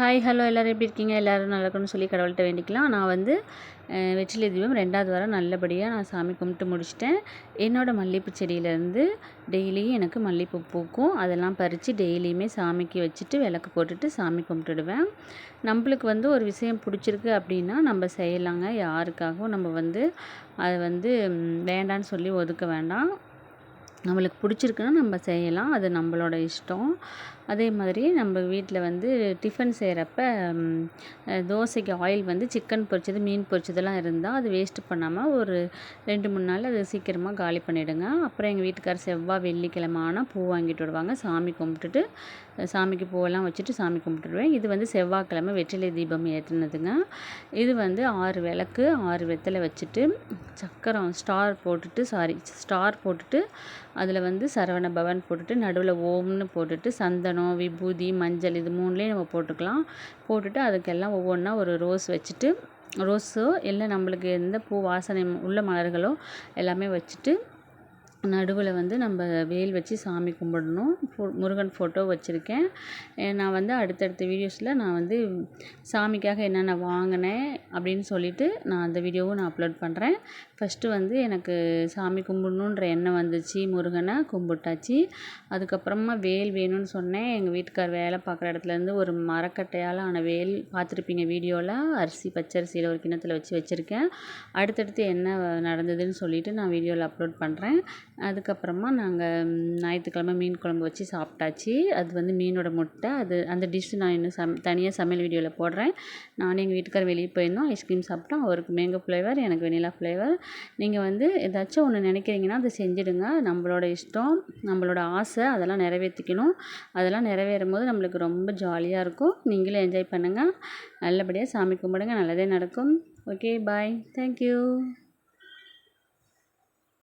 Hi hello எல்லோரும் எப்படி இருக்கீங்க? எல்லோரும் நல்லா இருக்கணும்னு சொல்லி கடவுள்கிட்ட வேண்டிக்கலாம். நான் வந்து வெற்றிலை தீபம் ரெண்டாவது வாரம் நல்லபடியாக நான் சாமி கும்பிட்டு முடிச்சிட்டேன். என்னோடய மல்லிகைப்பூ செடியிலேருந்து டெய்லியும் எனக்கு மல்லிகைப்பூ பூக்கும். அதெல்லாம் பறித்து டெய்லியுமே சாமிக்கு வச்சுட்டு விளக்கு போட்டுட்டு சாமி கும்பிட்டுடுவேன். நம்மளுக்கு வந்து ஒரு விஷயம் பிடிச்சிருக்கு அப்படின்னா நம்ம செய்யலாங்க. யாருக்காகவும் நம்ம வந்து அதை வந்து வேண்டான்னு சொல்லி ஒதுக்க வேண்டாம். நம்மளுக்கு பிடிச்சிருக்குன்னா நம்ம செய்யலாம். அது நம்மளோட இஷ்டம். அதே மாதிரி நம்ம வீட்டில் வந்து டிஃபன் செய்கிறப்ப தோசைக்கு ஆயில் வந்து சிக்கன் பொரிச்சது மீன் பொரிச்சதெல்லாம் இருந்தால் அது வேஸ்ட்டு பண்ணாமல் ஒரு ரெண்டு மூணு நாள் அது சீக்கிரமாக காலி பண்ணிவிடுங்க அப்புறம் எங்கள் வீட்டுக்கார் செவ்வாய் வெள்ளிக்கிழமை ஆனால் பூ வாங்கிட்டு வருவாங்க. சாமி கும்பிட்டுட்டு சாமிக்கு பூவெல்லாம் வச்சுட்டு சாமி கும்பிட்டுடுவேன் இது வந்து செவ்வாய்க்கிழமை வெற்றிலை தீபம் ஏற்றுனதுங்க இது வந்து ஆறு விளக்கு ஆறு வெத்தலை வச்சுட்டு சக்கரம் ஸ்டார் போட்டுட்டு சாரி ஸ்டார் போட்டுட்டு அதில் வந்து சரவண பவன் போட்டுட்டு நடுவில் ஓம்னு போட்டுட்டு சந்தனம் விபூதி மஞ்சள் இது மூணுலேயும் நம்ம போட்டுக்கலாம். போட்டுட்டு அதுக்கெல்லாம் ஒவ்வொன்றா ஒரு ரோஸ் வச்சுட்டு ரோஸோ இல்லை நம்மளுக்கு எந்த பூ வாசனை உள்ள மலர்களோ எல்லாமே வச்சுட்டு நடுவில் வந்து நம்ம வேல் வச்சு சாமி கும்பிடணும். ஃபோ முருகன் ஃபோட்டோ வச்சுருக்கேன். நான் வந்து அடுத்தடுத்த வீடியோஸில் நான் வந்து சாமிக்காக என்னென்ன வாங்கினேன் அப்படின்னு சொல்லிவிட்டு நான் அந்த வீடியோவும் நான் அப்லோட் பண்ணுறேன் ஃபஸ்ட்டு வந்து எனக்கு சாமி கும்பிடணுன்ற எண்ணம் வந்துச்சு. முருகனை கும்பிட்டாச்சு. அதுக்கப்புறமா வேல் வேணும்னு சொன்னேன். எங்கள் வீட்டுக்கார் வேலை பார்க்குற இடத்துலேருந்து ஒரு மரக்கட்டையால் ஆன வேல் பார்த்துருப்பீங்க வீடியோவில் அரிசி பச்சரிசியில் ஒரு கிணத்துல வச்சு வச்சுருக்கேன். அடுத்தடுத்து என்ன நடந்ததுன்னு சொல்லிவிட்டு நான் வீடியோவில் அப்லோட் பண்ணுறேன் அதுக்கப்புறமா நாங்கள் ஞாயிற்றுக்கிழமை மீன் குழம்பு வச்சு சாப்பிட்டாச்சு. அது வந்து மீனோட முட்டை. அது அந்த டிஷ் நான் இன்னும் சம் தனியாக சமையல் வீடியோவில் போடுறேன். நானும் எங்கள் வீட்டுக்காரர் வெளியே போயிருந்தோம். ஐஸ்கிரீம் சாப்பிட்டோம். அவருக்கு மேங்கோ ஃப்ளேவர் எனக்கு வெனிலா ஃப்ளேவர் நீங்கள் வந்து ஏதாச்சும் ஒன்று நினைக்கிறீங்கன்னா அதை செஞ்சுடுங்க. நம்மளோட இஷ்டம் நம்மளோட ஆசை அதெல்லாம் நிறைவேற்றிக்கணும் அதெல்லாம் நிறைவேறும் போது நம்மளுக்கு ரொம்ப ஜாலியாக இருக்கும். நீங்களும் என்ஜாய் பண்ணுங்கள் நல்லபடியாக சாமி கும்பிடுங்க. நல்லதே நடக்கும். Okay bye thank you